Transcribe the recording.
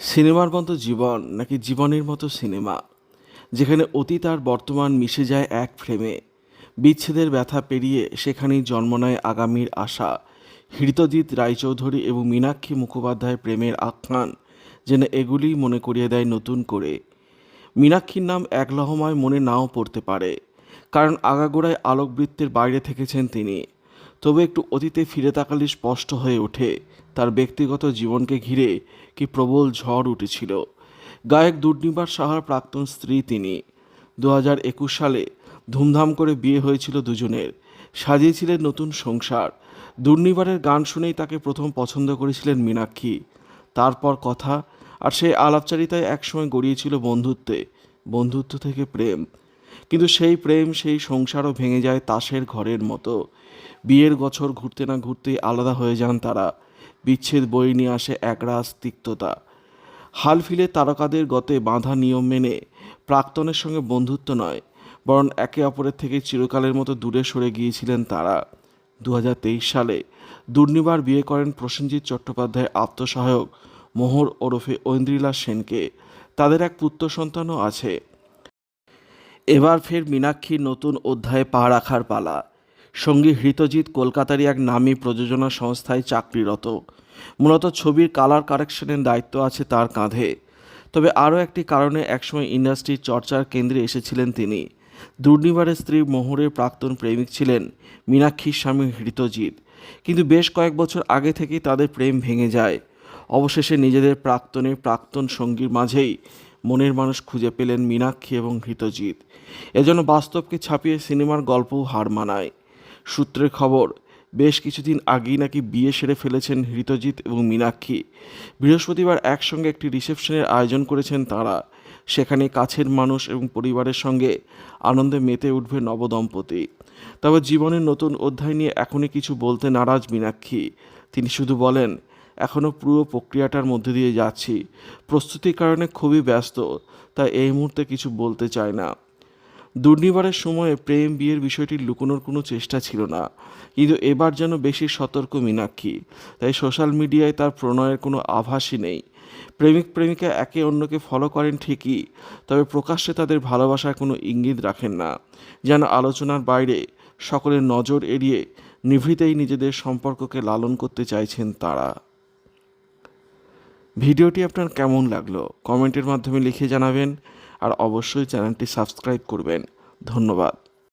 সিনেমার মতো জীবন নাকি জীবনের মতো সিনেমা? যেখানে অতীত আর বর্তমান মিশে যায় এক ফ্রেমে। বিচ্ছেদের ব্যথা পেরিয়ে সেখানেই জন্ম নেয় আগামীর আশা। হৃতজিৎ রায়চৌধুরী এবং মীনাক্ষী মুখোপাধ্যায় প্রেমের আখ্যান যেন এগুলিই মনে করিয়ে দেয় নতুন করে। মীনাক্ষীর নাম এক লহমায় মনে নাও পড়তে পারে, কারণ আগাগোড়ায় আলোকবৃত্তের বাইরে থেকেছেন তিনি। তবে একটু অতীতে ফিরে তাকালে স্পষ্ট হয়ে ওঠে তার ব্যক্তিগত জীবনকে ঘিরে কি প্রবল ঝড় উঠেছিল। গায়ক দুর্নিবার সাহার প্রাক্তন স্ত্রী তিনি। দু সালে ধুমধাম করে বিয়ে হয়েছিল দুজনের। সাজিয়েছিলেন নতুন সংসার। দুর্নিবারের গান শুনেই তাকে প্রথম পছন্দ করেছিলেন মীনাক্ষী। তারপর কথা আর সেই আলাপচারিতায় একসময় গড়িয়েছিল বন্ধুত্বে। বন্ধুত্ব থেকে প্রেম। কিন্তু সেই প্রেম, সেই সংসারও ভেঙে যায় তাসের ঘরের মতো। বিয়ের বছর ঘুরতে না ঘুরতেই আলাদা হয়ে যান তারা। বিচ্ছেদ বই নিয়ে আসে একরাশ তিক্ততা। হাল ফিলে তারকাদের গতে বাঁধা নিয়ম মেনে প্রাক্তনের সঙ্গে বন্ধুত্ব নয়, বরং একে অপরের থেকে চিরকালের মতো দূরে সরে গিয়েছিলেন তারা। দু হাজার তেইশ সালে দুর্নিবার বিয়ে করেন প্রসেনজিৎ চট্টোপাধ্যায়ের আত্মসহায়ক মোহর ওরফে ঐন্দ্রিলা সেনকে। তাদের এক পুত্র সন্তানও আছে। এবার ফের মীনাক্ষীর নতুন অধ্যায়ে পা রাখার পালা। সঙ্গী হৃতজিৎ কলকাতারই এক নামী প্রযোজনা সংস্থায় চাকরিরত। মূলত ছবির কালার কারেকশনের দায়িত্ব আছে তার কাঁধে। তবে আরও একটি কারণে একসময় ইন্ডাস্ট্রির চর্চার কেন্দ্রে এসেছিলেন তিনি। দুর্নিবারের স্ত্রী মোহরের প্রাক্তন প্রেমিক ছিলেন মীনাক্ষীর স্বামী হৃতজিৎ। কিন্তু বেশ কয়েক বছর আগে থেকেই তাদের প্রেম ভেঙে যায়। অবশেষে নিজেদের প্রাক্তনের প্রাক্তন সঙ্গীর মাঝেই মনের মানুষ খুঁজে পেলেন মীনাক্ষী এবং হৃতজিৎ। এজন্য বাস্তবকে ছাপিয়ে সিনেমার গল্পও হার মানায়। সূত্রের খবর, বেশ কিছুদিন আগেই নাকি বিয়ে সেরে ফেলেছেন হৃতজিৎ এবং মীনাক্ষী। বৃহস্পতিবার একসঙ্গে একটি রিসেপশনের আয়োজন করেছেন তারা। সেখানে কাছের মানুষ এবং পরিবারের সঙ্গে আনন্দে মেতে উঠবে নবদম্পতি। তবে জীবনের নতুন অধ্যায় নিয়ে এখনই কিছু বলতে নারাজ মীনাক্ষী। তিনি শুধু বলেন এখনও পুরো প্রক্রিয়াটার মধ্যে দিয়ে যাচ্ছি। প্রস্তুতির কারণে খুবই ব্যস্ত, তাই এই মুহূর্তে কিছু বলতে চায় না। দুর্নিবারের সময়ে প্রেম বিয়ের বিষয়টি লুকোনোর কোনো চেষ্টা ছিল না, কিন্তু এবার যেন বেশি সতর্ক মীনাক্ষী, তাই সোশ্যাল মিডিয়ায় তার প্রণয়ের কোনো আভাসই নেই। প্রেমিক প্রেমিকা একে অন্যকে ফলো করেন ঠিকই, তবে প্রকাশ্যে তাদের ভালোবাসার কোনো ইঙ্গিত রাখেন না, যেন আলোচনার বাইরে সকলের নজর এড়িয়ে নিভৃতেই নিজেদের সম্পর্ককে লালন করতে চাইছেন তারা। ভিডিওটি আপনার কেমন লাগল কমেন্টের মাধ্যমে লিখে জানাবেন আর অবশ্যই চ্যানেলটি সাবস্ক্রাইব করবেন। ধন্যবাদ।